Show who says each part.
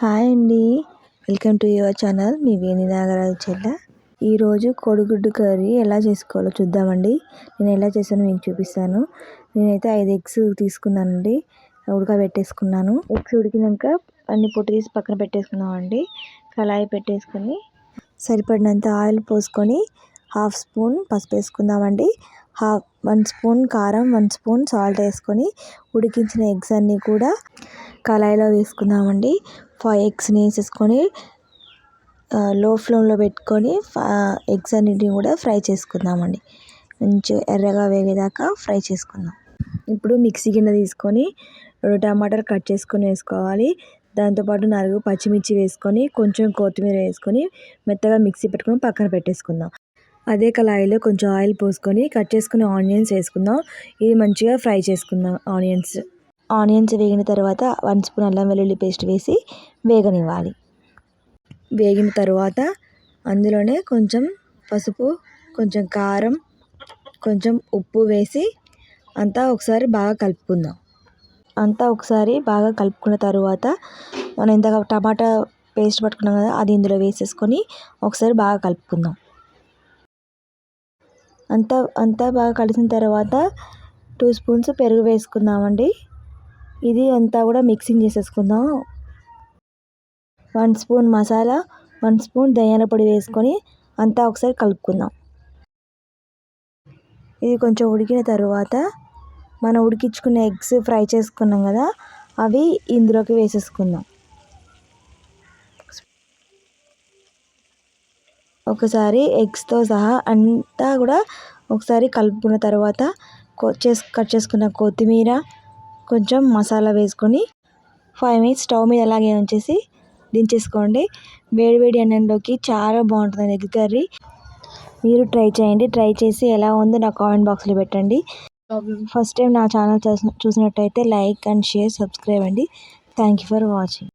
Speaker 1: Hi అండి. Welcome to your channel. మీ వేణి నాగరాజు చెల్ల. ఈరోజు కోడిగుడ్డు కర్రీ ఎలా చేసుకోవాలో చూద్దామండి. నేను ఎలా చేశానో మీకు చూపిస్తాను. నేనైతే ఐదు ఎగ్స్ తీసుకున్నానండి. ఉడకబెట్టేసుకున్నాను. ఎగ్స్ ఉడికినాక అన్ని పొట్టు తీసి పక్కన పెట్టేసుకున్నామండి కళాయి పెట్టేసుకొని సరిపడినంత ఆయిల్ పోసుకొని హాఫ్ స్పూన్ పసుపు వేసుకుందామండి. హాఫ్ వన్ స్పూన్ కారం వన్ స్పూన్ సాల్ట్ వేసుకొని ఉడికించిన ఎగ్స్ అన్నీ కూడా కళాయిలో వేసుకుందామండి. ఫైవ్ ఎగ్స్ని వేసేసుకొని లో ఫ్లేమ్లో పెట్టుకొని ఎగ్స్ అన్నిటిని కూడా ఫ్రై చేసుకుందామండి. మంచిగా ఎర్రగా వేగేదాకా ఫ్రై చేసుకుందాం. ఇప్పుడు మిక్సీ గిన్నె తీసుకొని రెండు టమాటాలు కట్ చేసుకొని వేసుకోవాలి. దాంతోపాటు నాలుగు పచ్చిమిర్చి వేసుకొని కొంచెం కొత్తిమీర వేసుకొని మెత్తగా మిక్సీ పెట్టుకొని పక్కన పెట్టేసుకుందాం. అదే కళాయిలో కొంచెం ఆయిల్ పోసుకొని కట్ చేసుకుని ఆనియన్స్ వేసుకుందాం. ఇది మంచిగా ఫ్రై చేసుకుందాం ఆనియన్స్. ఆనియన్స్ వేగిన తర్వాత వన్ స్పూన్ అల్లం వెల్లుల్లి పేస్ట్ వేసి వేగనివ్వాలి. వేగిన తర్వాత అందులోనే కొంచెం పసుపు కొంచెం కారం కొంచెం ఉప్పు వేసి అంతా ఒకసారి బాగా కలుపుకుందాం. అంతా ఒకసారి బాగా కలుపుకున్న తర్వాత మనం ఇంతగా టమాటా పేస్ట్ పట్టుకున్నాం కదా అది ఇందులో వేసేసుకొని ఒకసారి బాగా కలుపుకుందాం. అంతా అంతా బాగా కలిసిన తర్వాత టూ స్పూన్స్ పెరుగు వేసుకుందామండి. ఇది అంతా కూడా మిక్సింగ్ చేసేసుకుందాం. One spoon masala one spoon ధనియాల పొడి వేసుకొని అంతా ఒకసారి కలుపుకుందాం. ఇది కొంచెం ఉడికిన తర్వాత మనం ఉడికించుకున్న ఎగ్స్ ఫ్రై చేసుకున్నాం కదా అవి ఇందులోకి వేసేసుకుందాం. ఒకసారి ఎగ్స్తో సహా అంతా కూడా ఒకసారి కలుపుకున్న తర్వాత చేసు కట్ చేసుకున్న కొత్తిమీర కొంచెం మసాలా వేసుకొని ఫైవ్ మినిట్స్ స్టవ్ మీద అలాగే ఉంచేసి దించేసుకోండి. వేడి వేడి అన్నంలోకి చాలా బాగుంటుంది ఎగ్ కర్రీ. మీరు ట్రై చేయండి. ట్రై చేసి ఎలా ఉందో నా కామెంట్ బాక్స్లో పెట్టండి. ఫస్ట్ టైం నా ఛానల్ చూసినట్టయితే లైక్ అండ్ షేర్ సబ్స్క్రైబ్ అండి. Thank you for watching.